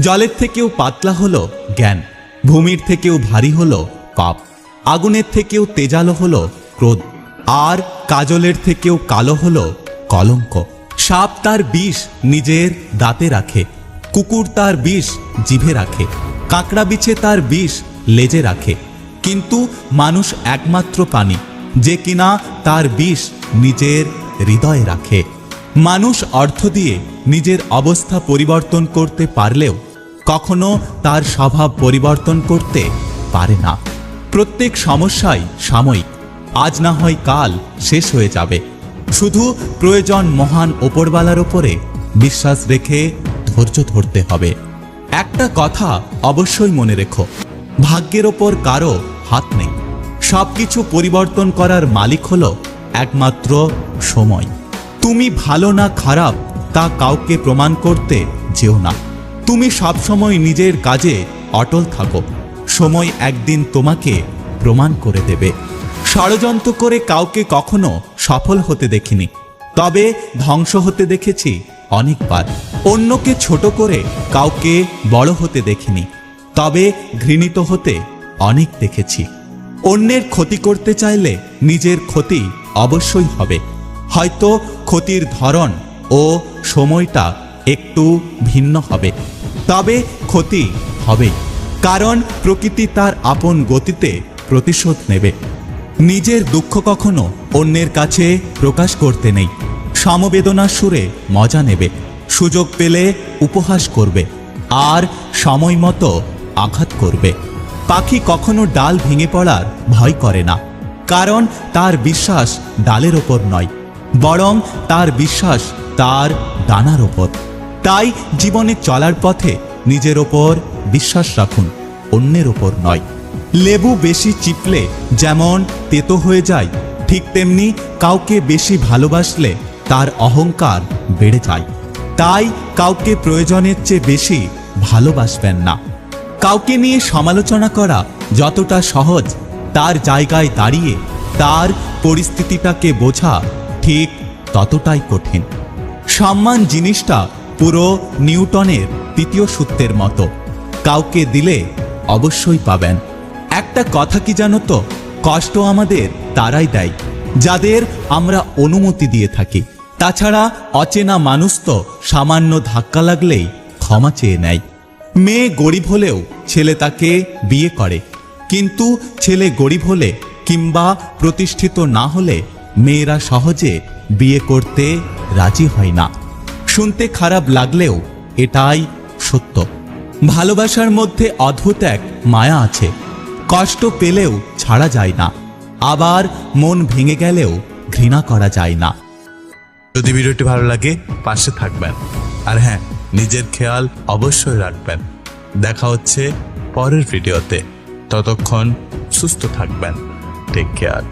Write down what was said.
জলের থেকেও পাতলা হলো জ্ঞান, ভূমির থেকেও ভারী হলো পাপ, আগুনের থেকেও তেজালো হলো ক্রোধ, আর কাজলের থেকেও কালো হলো কলঙ্ক। সাপ তার বিষ নিজের দাঁতে রাখে, কুকুর তার বিষ জিভে রাখে, কাঁকড়া বিছে তার বিষ লেজে রাখে। কিন্তু মানুষ একমাত্র পানি যে কিনা তার বিষ নিজের হৃদয়ে রাখে। মানুষ অর্থ দিয়ে নিজের অবস্থা পরিবর্তন করতে পারলেও কখনো তার স্বভাব পরিবর্তন করতে পারে না। প্রত্যেক সমস্যাই সাময়িক। আজ না হয় কাল শেষ হয়ে যাবে। শুধু প্রয়োজন মহান ওপরবালার ওপরে বিশ্বাস রেখে ধৈর্য ধরতে হবে। একটা কথা অবশ্যই মনে রেখো, ভাগ্যের ওপর কারও হাত নেই। সবকিছু পরিবর্তন করার মালিক হলো একমাত্র সময়। তুমি ভালো না খারাপ তা কাউকে প্রমাণ করতে যেও না। তুমি সবসময় নিজের কাজে অটল থাকো। সময় একদিন তোমাকে প্রমাণ করে দেবে। ষড়যন্ত্র করে কাউকে কখনো সফল হতে দেখিনি। তবে ধ্বংস হতে দেখেছি অনেকবার। অন্যকে ছোট করে কাউকে বড় হতে দেখিনি। তবে ঘৃণিত হতে অনেক দেখেছি। অন্যের ক্ষতি করতে চাইলে নিজের ক্ষতি অবশ্যই হবে। হয়তো ক্ষতির ধরন ও সময়টা একটু ভিন্ন হবে। তবে ক্ষতি হবে, কারণ প্রকৃতি তার আপন গতিতে প্রতিশোধ নেবে। নিজের দুঃখ কখনো অন্যের কাছে প্রকাশ করতে নেই। সমবেদনার সুরে মজা নেবে, সুযোগ পেলে উপহাস করবে, আর সময় মতো আঘাত করবে। পাখি কখনো ডাল ভেঙে পড়ার ভয় করে না, কারণ তার বিশ্বাস ডালের ওপর নয়। বরং তার বিশ্বাস তার ডানার ওপর। তাই জীবনে চলার পথে নিজের ওপর বিশ্বাস রাখুন, অন্যের ওপর নয়। লেবু বেশি চিপলে যেমন তেতো হয়ে যায়, ঠিক তেমনি কাউকে বেশি ভালোবাসলে তার অহংকার বেড়ে যায়। তাই কাউকে প্রয়োজনের চেয়ে বেশি ভালোবাসবেন না। কাউকে নিয়ে সমালোচনা করা যতটা সহজ, তার জায়গায় দাঁড়িয়ে তার পরিস্থিতিটাকে বোঝা ঠিক ততটাই কঠিন। সম্মান জিনিসটা পুরো নিউটনের তৃতীয় সূত্রের মতো। কাউকে দিলে অবশ্যই পাবেন। একটা কথা কি জানো তো? কষ্ট আমাদের তারাই দেয়, যাদের আমরা অনুমতি দিয়ে থাকি। তাছাড়া অচেনা মানুষ তো সামান্য ধাক্কা লাগলেই ক্ষমা চেয়ে নেয়। মেয়ে গরিব হলেও ছেলে তাকে বিয়ে করে। কিন্তু ছেলে গরিব হলে কিংবা প্রতিষ্ঠিত না হলে মেয়েরা সহজে বিয়ে করতে রাজি হয় না। শুনতে খারাপ লাগলেও এটাই সত্য। ভালোবাসার মধ্যে অদ্ভুত এক মায়া আছে। কষ্ট পেলেও ছাড়া যায় না। আবার মন ভেঙে গেলেও ঘৃণা করা যায় না। যদি ভিডিওটি ভালো লাগে, পাশে থাকবেন। আর হ্যাঁ নিজের খেয়াল অবশ্যই রাখবেন। দেখা হচ্ছে পরের ভিডিওতে। ততক্ষণ সুস্থ থাকবেন। Take care